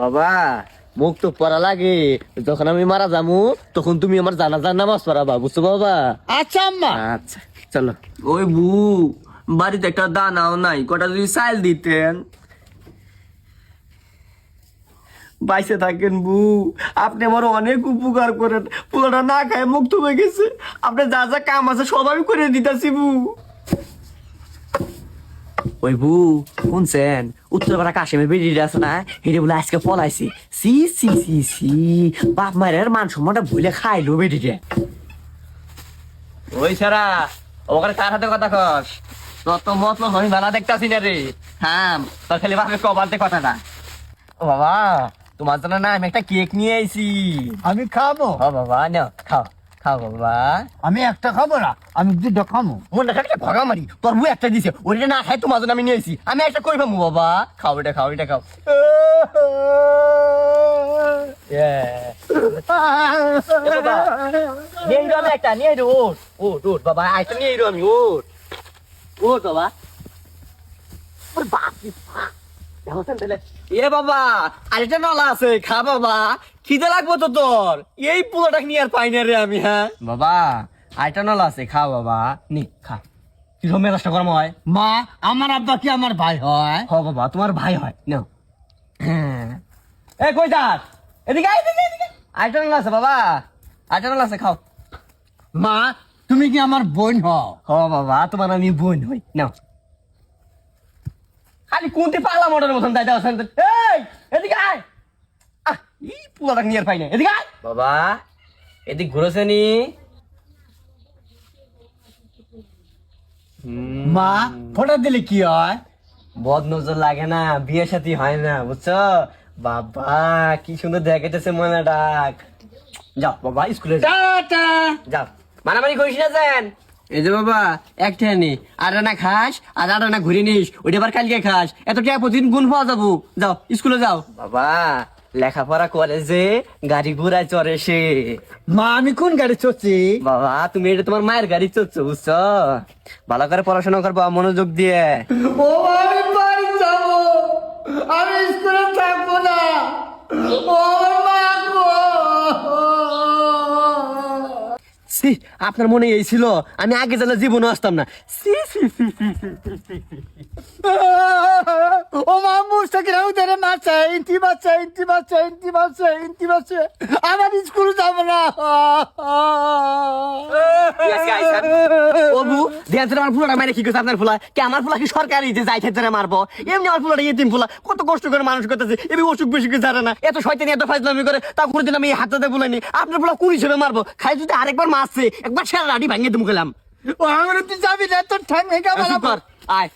বাবা মুখ তো পড়া লাগে। যখন আমি মারা যামু তখন তুমি আমার জানাজার নামাজ পড়াবা বুঝছ বাবা? আচ্ছা আম্মা। আচ্ছা চলো। ওই বু বাড়িতে একটা দানাও নাই কটা যদি চাল দিতেন। বাইসে থাকেন বু আপনি আমার অনেক উপকার করেন। পুরোটা না খায় মুখ থুবে গেছে। আপনি যা যা কাম আছে সব আমি করে দিতেছি বু। ওই বু শুনছেন উত্তরপাড়া কাশিমের বেরিয়ে আছে না? হেরে বলে আজকে পলাইছি। সি সি সি সি। বাপ মায়ের মান সম্মানটা ভুলে খাইলো বেরিয়ে। ওই সারা ওখানে কার হাতে কথা কস? তোর তো মত আমি ভালো দেখতাছি না রে। হ্যাঁ তোর খালি ভাবে কবালতে কথাটা ও বাবা তোমার জন্য না আমি একটা কেক নিয়ে আইছি। আমি খাব। ও বাবা নাও খাও। খাও বাবা আমি একটা খাব না আমি দুটো খাব মনটা একটা ভগা মারি তোর বউ একটা দিছে ওইটা না খাই তোমার জন্য আমি নিয়ে আইছি। আমি একটা কই পাবো বাবা খাও এটা খাও এটা খাও। নিয়ে আমি একটা নিয়ে ওট ওট ওট বাবা একটা নিয়ে আমি ওট ওট বাবা। বাপ এ বাবা আরেকটা নলা আছে খা বাবা। খিদে লাগবো তো তোর। এই পুরোটা নিয়ে আর পাই না রে আমি হ্যাঁ? বাবা আরেকটা নলা আছে খা বাবা। নি খা। কীরকম মেজাজটা গরম হয়? মা আমার আব্বা কি আমার ভাই হয়? হ বাবা তোমার ভাই হয়। নাও। হ্যাঁ। এ কই যাস? এদিকে আরেকটা নলা আছে বাবা। আরেকটা নলা আছে খাও। মা তুমি কি আমার বোন হও? হ বাবা তোমার আমি বোন হই। নাও। খালি কোনটি পাগলা মোটর মতন দাও শান্ত এই এদিকে আয়। আহ ই পুরোটা নিয়ে আর পাই না এদিকে আয়। বাবা এদিক ঘুরেছে নি? মা ফটো দিলে কি হয়? বদ নজর লাগে না বিয়ে সাথী হয় না বুঝছ? বাবা কি সুন্দর দেখাইতেছে মনে ডাক যাও বাবা স্কুলে যাও। যাও। মারামারি করিস না যেন এই যে বাবা একটা নি। আর না খাস আর আর না ঘুরে নিস ওইটা আবার কালকে খাস। এত টাকা প্রতিদিন গুণ পাওয়া যাব। যাও স্কুলে যাও। বাবা লেখাপড়া করে যে গাড়ি ঘোড়ায় চড়ে সে। মা আমি কোন গাড়ি চড়ছি? বাবা তুমি এটা তোমার মায়ের গাড়ি চড়ছো বুঝছ? ভালো করে পড়াশোনা করবা মনোযোগ দিয়ে। ও আমি বাড়ি যাব। আমি স্কুলে থাকব না। ও সি আপনার মনে এই ছিল। আমি আগে জানলে জীবনে আসতাম না। সি সি সি সি। ও মা মুস্তাকিরা উদের মাছে ইন্টি মাছে ইন্টি মাছে ইন্টি মাছে ইন্টি মাছে আমার স্কুল যাব না। আজকে আইসান। আমার ফুলাটা মারে কি করছে আপনার ফুলা? কে আমার ফুলা কি সরকারি যে যাই খেতে মারবো? এমনি আমার ফুলাটা ইতিম ফুলা। কত কষ্ট করে মানুষ করতেছে এমনি অসুখ বেশি করে জানে না। এত শয়তানি এত ফাইজলামি করে তা কোনোদিন আমি হাতে বুলাইনি। আপনার ফুলা কুড়ি হিসেবে মারবো। খাই যদি আরেকবার মারছে একবার সেরা রাডি ভাঙিয়ে তুমি গেলাম। ও আমার তুই যাবি না তোর ঠ্যাং ভেঙে আয়।